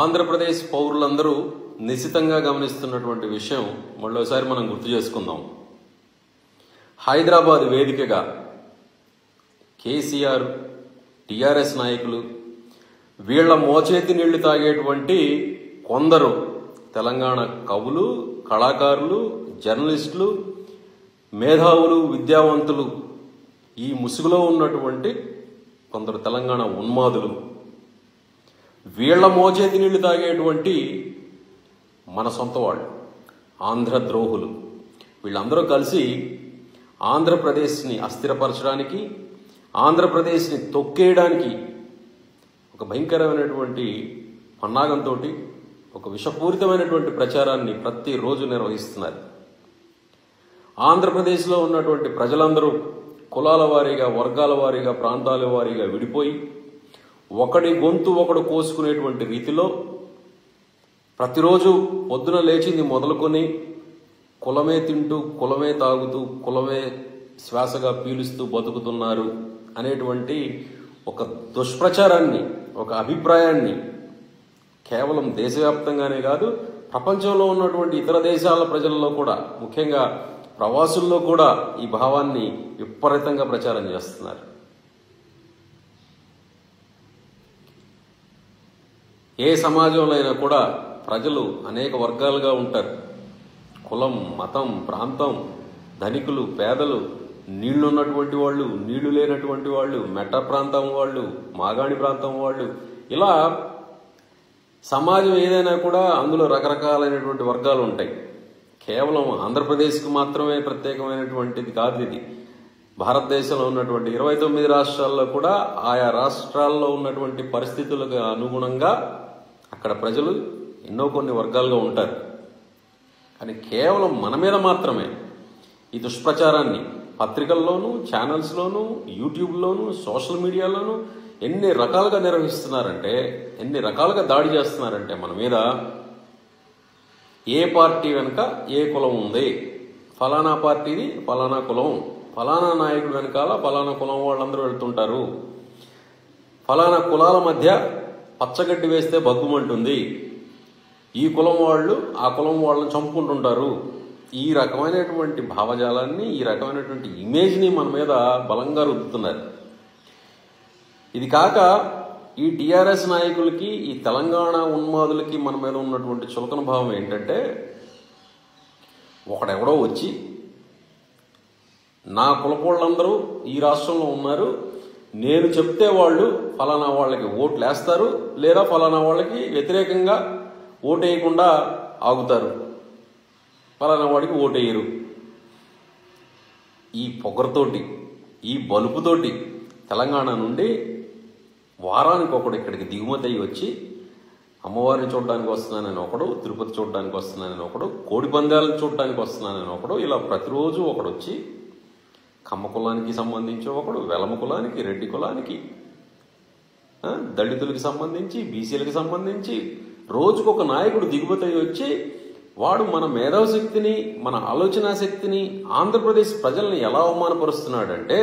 ఆంధ్రప్రదేశ్ పౌరులందరూ నిశితంగా గమనిస్తున్నటువంటి విషయం మళ్ళీసారి మనం గుర్తు చేసుకుందాం. హైదరాబాద్ వేదికగా కేసీఆర్ టీఆర్ఎస్ నాయకులు వీళ్ళ మోచేతి నీళ్ళు తాగేటువంటి కొందరు తెలంగాణ కవులు కళాకారులు జర్నలిస్టులు మేధావులు విద్యావంతులు ఈ ముసుగులో ఉన్నటువంటి కొందరు తెలంగాణ ఉన్మాదులు. వీళ్ళ మోచేతి నీళ్ళు తాగేటువంటి మన సొంత వాళ్ళు ఆంధ్ర ద్రోహులు. వీళ్ళందరూ కలిసి ఆంధ్రప్రదేశ్ని అస్థిరపరచడానికి ఆంధ్రప్రదేశ్ని తొక్కేయడానికి ఒక భయంకరమైనటువంటి పన్నాగంతో ఒక విషపూరితమైనటువంటి ప్రచారాన్ని ప్రతిరోజు నిర్వహిస్తున్నారు. ఆంధ్రప్రదేశ్లో ఉన్నటువంటి ప్రజలందరూ కులాల వారీగా వర్గాల వారీగా ప్రాంతాల వారీగా విడిపోయి ఒకడి గొంతు ఒకడు కోసుకునేటువంటి రీతిలో ప్రతిరోజు పొద్దున లేచింది మొదలుకొని కులమే తింటూ కులమే తాగుతూ కులమే శ్వాసగా పీలుస్తూ బతుకుతున్నారు అనేటువంటి ఒక దుష్ప్రచారాన్ని ఒక అభిప్రాయాన్ని కేవలం దేశవ్యాప్తంగానే కాదు ప్రపంచంలో ఉన్నటువంటి ఇతర దేశాల ప్రజల్లో కూడా ముఖ్యంగా ప్రవాసుల్లో కూడా ఈ భావాన్ని విపరీతంగా ప్రచారం చేస్తున్నారు. ఏ సమాజంలో అయినా కూడా ప్రజలు అనేక వర్గాలుగా ఉంటారు. కులం మతం ప్రాంతం ధనికులు పేదలు నీళ్ళున్నటువంటి వాళ్ళు నీళ్ళు లేనటువంటి వాళ్ళు మెట్ట ప్రాంతం వాళ్ళు మాగాణి ప్రాంతం వాళ్ళు ఇలా సమాజం ఏదైనా కూడా అందులో రకరకాలైనటువంటి వర్గాలు ఉంటాయి. కేవలం ఆంధ్రప్రదేశ్కి మాత్రమే ప్రత్యేకమైనటువంటిది కాదు ఇది. భారతదేశంలో ఉన్నటువంటి ఇరవై తొమ్మిది రాష్ట్రాల్లో కూడా ఆయా రాష్ట్రాల్లో ఉన్నటువంటి పరిస్థితులకు అనుగుణంగా అక్కడ ప్రజలు ఎన్నో కొన్ని వర్గాలుగా ఉంటారు. కానీ కేవలం మన మీద మాత్రమే ఈ దుష్ప్రచారాన్ని పత్రికల్లోనూ ఛానల్స్లోనూ యూట్యూబ్లోనూ సోషల్ మీడియాలోనూ ఎన్ని రకాలుగా నిర్వహిస్తున్నారంటే ఎన్ని రకాలుగా దాడి చేస్తున్నారంటే మన మీద ఏ పార్టీ వెనుక ఏ కులం ఉంది? ఫలానా పార్టీది ఫలానా కులం. ఫలానా నాయకుడు వెనకాల ఫలానా కులం వాళ్ళందరూ వెళ్తుంటారు. ఫలానా కులాల మధ్య పచ్చగడ్డి వేస్తే బగ్గుమంటుంది. ఈ కులం వాళ్ళు ఆ కులం వాళ్ళని చంపుకుంటుంటారు. ఈ రకమైనటువంటి భావజాలాన్ని ఈ రకమైనటువంటి ఇమేజ్ని మన మీద బలంగా రుద్దుతున్నారు. ఇది కాక ఈ టీఆర్ఎస్ నాయకులకి ఈ తెలంగాణ ఉన్మాదులకి మన మీద ఉన్నటువంటి చులకన భావం ఏంటంటే ఒకడెవడో వచ్చి నా కులపోళ్ళందరూ ఈ రాష్ట్రంలో ఉన్నారు. నేను చెప్తే వాళ్ళు ఫలానా వాళ్ళకి ఓట్లు వేస్తారు లేదా ఫలానా వాళ్ళకి వ్యతిరేకంగా ఓటేయకుండా ఆగుతారు. ఫలానా వాడికి ఓటేయరు. ఈ పొగరుతోటి ఈ బలుపుతోటి తెలంగాణ నుండి వారానికి ఒకడు ఇక్కడికి దిగుమతి అయ్యి వచ్చి అమ్మవారిని చూడడానికి వస్తున్నానని ఒకడు తిరుపతి చూడడానికి వస్తున్నానని ఒకడు కోడి పందాలను చూడడానికి వస్తున్నానని ఒకడు ఇలా ప్రతిరోజు ఒకడు వచ్చి కమ్మ కులానికి సంబంధించి ఒకడు వెలమ కులానికి రెడ్డి కులానికి దళితులకి దళితులకు సంబంధించి బీసీలకు సంబంధించి రోజుకొక నాయకుడు దిగుమతి వచ్చి వాడు మన మేధావశక్తిని మన ఆలోచనా శక్తిని ఆంధ్రప్రదేశ్ ప్రజల్ని ఎలా అవమానపరుస్తున్నాడంటే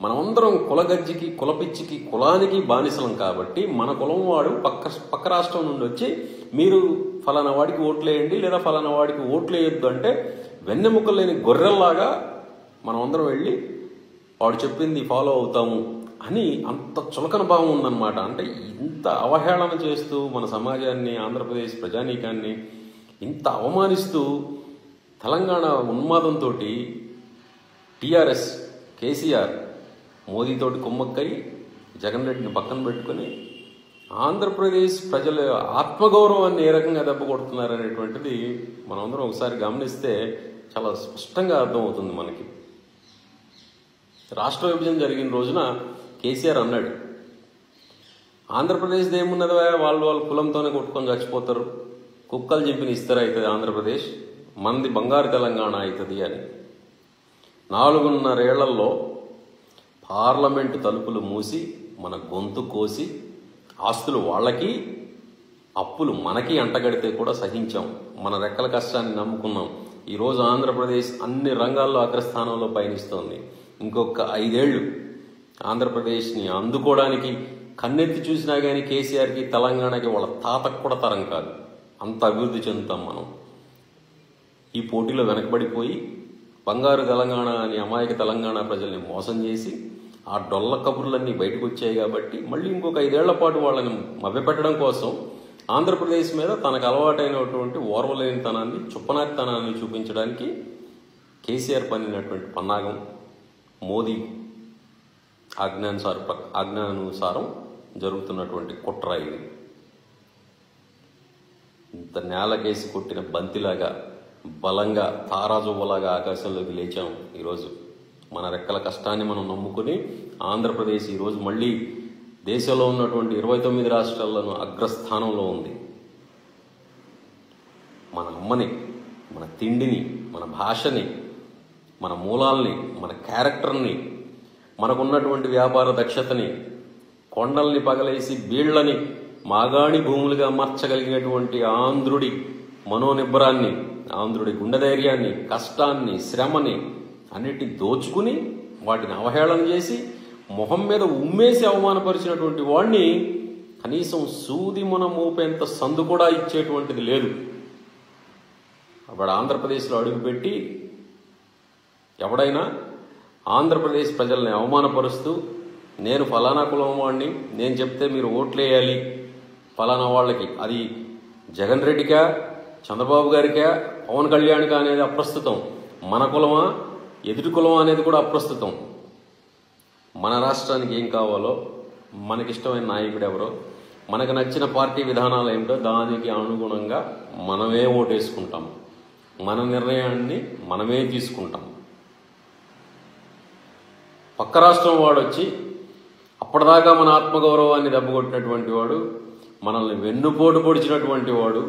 మనమందరం కులగజ్జికి కులపిచ్చికి కులానికి బానిసలం కాబట్టి మన కులం వాడు పక్క పక్క రాష్ట్రం నుండి వచ్చి మీరు ఫలానా వాడికి ఓట్లేయండి లేదా ఫలానా వాడికి ఓట్లు వేయొద్దు అంటే వెన్నెముకలు లేని గొర్రెల్లాగా మనం అందరం వెళ్ళి వాడు చెప్పింది ఫాలో అవుతాము అని అంత చులకన భావం ఉందన్నమాట. అంటే ఇంత అవహేళన చేస్తూ మన సమాజాన్ని ఆంధ్రప్రదేశ్ ప్రజానీకాన్ని ఇంత అవమానిస్తూ తెలంగాణ ఉన్మాదంతో టీఆర్ఎస్ కేసీఆర్ మోదీతోటి కుమ్మక్కై జగన్ రెడ్డిని పక్కన పెట్టుకుని ఆంధ్రప్రదేశ్ ప్రజల ఆత్మగౌరవాన్ని ఏ రకంగా దెబ్బ కొడుతున్నారనేటువంటిది మనమందరం ఒకసారి గమనిస్తే చాలా స్పష్టంగా అర్థమవుతుంది మనకి. రాష్ట్ర విభజన జరిగిన రోజున కేసీఆర్ అన్నాడు ఆంధ్రప్రదేశ్ ఏమున్నది వాళ్ళు వాళ్ళ కులంతోనే కొట్టుకొని చచ్చిపోతారు. కుక్కలు చింపిన ఇస్తారు అవుతుంది ఆంధ్రప్రదేశ్. మంది బంగారు తెలంగాణ అవుతుంది అని. నాలుగున్నరేళ్ళలో పార్లమెంటు తలుపులు మూసి మన గొంతు కోసి ఆస్తులు వాళ్ళకి అప్పులు మనకి అంటగడితే కూడా సహించాం. మన రెక్కల కష్టాన్ని నమ్ముకున్నాం. ఈరోజు ఆంధ్రప్రదేశ్ అన్ని రంగాల్లో అగ్రస్థానంలో పయనిస్తోంది. ఇంకొక ఐదేళ్ళు ఆంధ్రప్రదేశ్ని అందుకోవడానికి కన్నెత్తి చూసినా కానీ కేసీఆర్కి తెలంగాణకి వాళ్ళ తాతకు కూడా తరం కాదు. అంత అభివృద్ధి చెందుతాం మనం. ఈ పోటీలో వెనకబడిపోయి బంగారు తెలంగాణ అని అమాయక తెలంగాణ ప్రజల్ని మోసం చేసి ఆ డొల్ల కబుర్లన్నీ బయటకు వచ్చాయి కాబట్టి మళ్ళీ ఇంకొక ఐదేళ్ళ పాటు వాళ్ళని మభ్యపెట్టడం కోసం ఆంధ్రప్రదేశ్ మీద తనకు అలవాటైనటువంటి ఓర్వలేనితనాన్ని చుప్పనారితనాన్ని చూపించడానికి కేసీఆర్ పన్నినటువంటి పన్నాగం. మోదీ ఆజ్ఞానుసార ఆజ్ఞానుసారం జరుగుతున్నటువంటి కుట్ర ఇది. ఇంత నేలకేసి కొట్టిన బంతిలాగా బలంగా తారాజువ్వలాగా ఆకాశంలోకి లేచాం ఈరోజు. మన రెక్కల కష్టాన్ని మనం నమ్ముకుని ఆంధ్రప్రదేశ్ ఈరోజు మళ్ళీ దేశంలో ఉన్నటువంటి ఇరవై తొమ్మిది రాష్ట్రాల్లోనూ అగ్రస్థానంలో ఉంది. మన అమ్మని మన తిండిని మన భాషని మన మూలాల్ని మన క్యారెక్టర్ని మనకున్నటువంటి వ్యాపార దక్షతని కొండల్ని పగలేసి బీళ్ళని మాగాణి భూములుగా మార్చగలిగినటువంటి ఆంధ్రుడి మనోనిబ్బరాన్ని ఆంధ్రుడి గుండె ధైర్యాన్ని కష్టాన్ని శ్రమని అన్నిటిని దోచుకుని వాటిని అవహేళన చేసి మొహం మీద ఉమ్మేసి అవమానపరిచినటువంటి వాడిని కనీసం సూది మన మోపేంత సందు కూడా ఇచ్చేటువంటిది లేదు. అప్పుడు ఆంధ్రప్రదేశ్లో అడుగుపెట్టి ఎవడైనా ఆంధ్రప్రదేశ్ ప్రజల్ని అవమానపరుస్తూ నేను ఫలానా కులం వాడిని నేను చెప్తే మీరు ఓట్లేయాలి ఫలానా వాళ్ళకి. అది జగన్ రెడ్డికా చంద్రబాబు గారికా పవన్ కళ్యాణ్కా అనేది అప్రస్తుతం. మన కులమా ఎదుటి కులమా అనేది కూడా అప్రస్తుతం. మన రాష్ట్రానికి ఏం కావాలో మనకిష్టమైన నాయకుడు ఎవరో మనకు నచ్చిన పార్టీ విధానాలు ఏమిటో దానికి అనుగుణంగా మనమే ఓటేసుకుంటాం. మన నిర్ణయాన్ని మనమే తీసుకుంటాం. పక్క రాష్ట్రం వాడు వచ్చి అప్పటిదాకా మన ఆత్మగౌరవాన్ని దెబ్బకొట్టినటువంటి వాడు మనల్ని వెన్నుపోటు పొడిచినటువంటి వాడు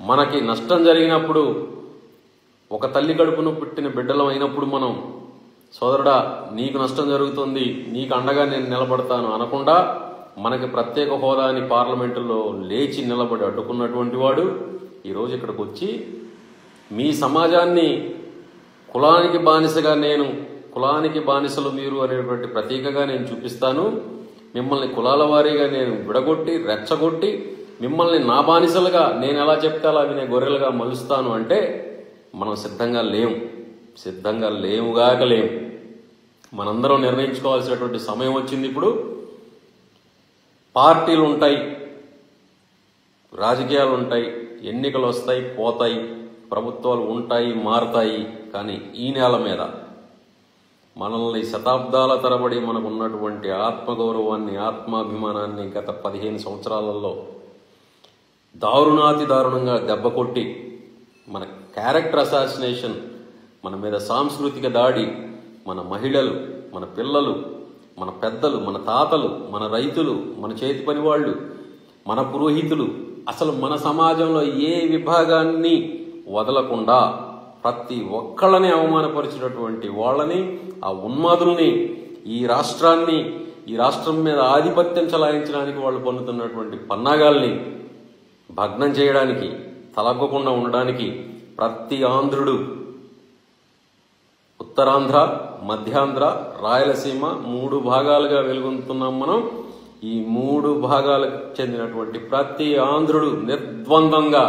మనకి నష్టం జరిగినప్పుడు ఒక తల్లి కడుపును పుట్టిన బిడ్డలం అయినప్పుడు మనం సోదరుడా నీకు నష్టం జరుగుతుంది నీకు అండగా నేను నిలబడతాను అనకుండా మనకి ప్రత్యేక హోదాని పార్లమెంటులో లేచి నిలబడి అడ్డుకున్నటువంటి వాడు ఈరోజు ఇక్కడికి వచ్చి మీ సమాజాన్ని కులానికి బానిసగా నేను కులానికి బానిసలు మీరు అనేటువంటి ప్రతీకగా నేను చూపిస్తాను. మిమ్మల్ని కులాల వారీగా నేను విడగొట్టి రెచ్చగొట్టి మిమ్మల్ని నా బానిసలుగా నేను ఎలా చెప్తే అలా వినే గొర్రెలుగా మలుస్తాను అంటే మనం సిద్ధంగా లేం. సిద్ధంగా లేవుగాక లేం. మనందరం నిర్ణయించుకోవాల్సినటువంటి సమయం వచ్చింది ఇప్పుడు. పార్టీలు ఉంటాయి రాజకీయాలు ఉంటాయి ఎన్నికలు వస్తాయి పోతాయి ప్రభుత్వాలు ఉంటాయి మారతాయి కానీ ఈ నేల మీద మనల్ని శతాబ్దాల తరబడి మనకు ఉన్నటువంటి ఆత్మగౌరవాన్ని ఆత్మాభిమానాన్ని గత పదిహేను సంవత్సరాలలో దారుణాతి దారుణంగా దెబ్బకొట్టి మన క్యారెక్టర్ అసాసినేషన్ మన మీద సాంస్కృతిక దాడి మన మహిళలు మన పిల్లలు మన పెద్దలు మన తాతలు మన రైతులు మన చేతి పని వాళ్ళు మన పురోహితులు అసలు మన సమాజంలో ఏ విభాగాన్ని వదలకుండా ప్రతి ఒక్కళ్ళని అవమానపరిచినటువంటి వాళ్ళని ఆ ఉన్మాదుల్ని ఈ రాష్ట్రాన్ని ఈ రాష్ట్రం మీద ఆధిపత్యం చలాయించడానికి వాళ్ళు పొందుతున్నటువంటి పన్నాగాల్ని భగ్నం చేయడానికి తలగ్గకుండా ఉండడానికి ప్రతి ఆంధ్రుడు ఉత్తరాంధ్ర మధ్యాంధ్ర రాయలసీమ మూడు భాగాలుగా వెలుగొందుతున్నాం మనం. ఈ మూడు భాగాలకు చెందినటువంటి ప్రతి ఆంధ్రుడు నిర్ద్వందంగా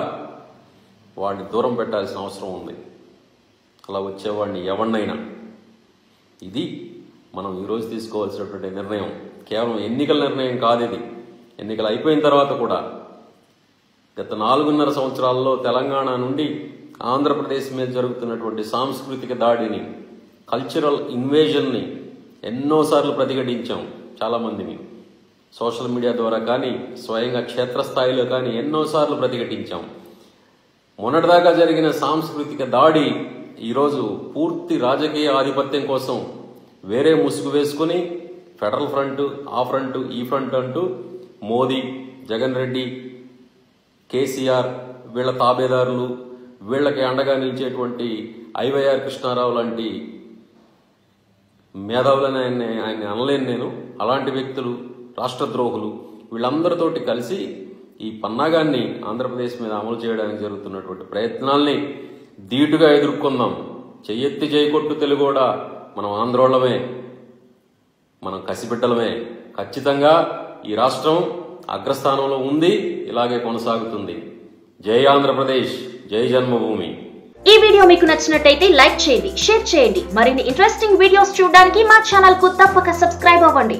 వాడిని దూరం పెట్టాల్సిన అవసరం ఉంది. అలా వచ్చేవాడిని ఎవరినైనా. ఇది మనం ఈరోజు తీసుకోవాల్సినటువంటి నిర్ణయం. కేవలం ఎన్నికల నిర్ణయం కాదు ఇది. ఎన్నికలు అయిపోయిన తర్వాత కూడా గత నాలుగున్నర సంవత్సరాల్లో తెలంగాణ నుండి ఆంధ్రప్రదేశ్ మీద జరుగుతున్నటువంటి సాంస్కృతిక దాడిని కల్చరల్ ఇన్వేజన్ని ఎన్నోసార్లు ప్రతిఘటించాం చాలామందిని. సోషల్ మీడియా ద్వారా కానీ స్వయంగా క్షేత్రస్థాయిలో కానీ ఎన్నోసార్లు ప్రతిఘటించాం. మొన్నటిదాకా జరిగిన సాంస్కృతిక దాడి ఈరోజు పూర్తి రాజకీయ ఆధిపత్యం కోసం వేరే ముసుగు వేసుకుని ఫెడరల్ ఫ్రంట్ ఆ ఫ్రంట్ ఈ ఫ్రంట్ అంటూ మోదీ జగన్ రెడ్డి కేసీఆర్ వీళ్ళ తాబేదారులు వీళ్ళకి అండగా నిలిచేటువంటి ఐవైఆర్ కృష్ణారావు లాంటి మేధావులని ఆయన ఆయన అనలేను నేను. అలాంటి వ్యక్తులు రాష్ట్ర ద్రోహులు వీళ్ళందరితోటి కలిసి ఈ పన్నాగాన్ని ఆంధ్రప్రదేశ్ మీద అమలు చేయడానికి జరుగుతున్నటువంటి ప్రయత్నాల్ని ధీటుగా ఎదుర్కొందాం చెయ్యెత్తి చేయకొట్టు తెలుగోడా? మనం ఆంధ్రోళమే మనం కసిబిడ్డలమే. ఖచ్చితంగా ఈ రాష్ట్రం అగ్రస్థానంలో ఉంది ఇలాగే కొనసాగుతుంది. జై ఆంధ్రప్రదేశ్ జై జన్మభూమి. ఈ వీడియో మీకు నచ్చినట్టయితే లైక్ చేయండి షేర్ చేయండి. మరిన్ని ఇంట్రెస్టింగ్ వీడియోస్ చూడడానికి మా ఛానల్కు తప్పక సబ్స్క్రైబ్ అవ్వండి.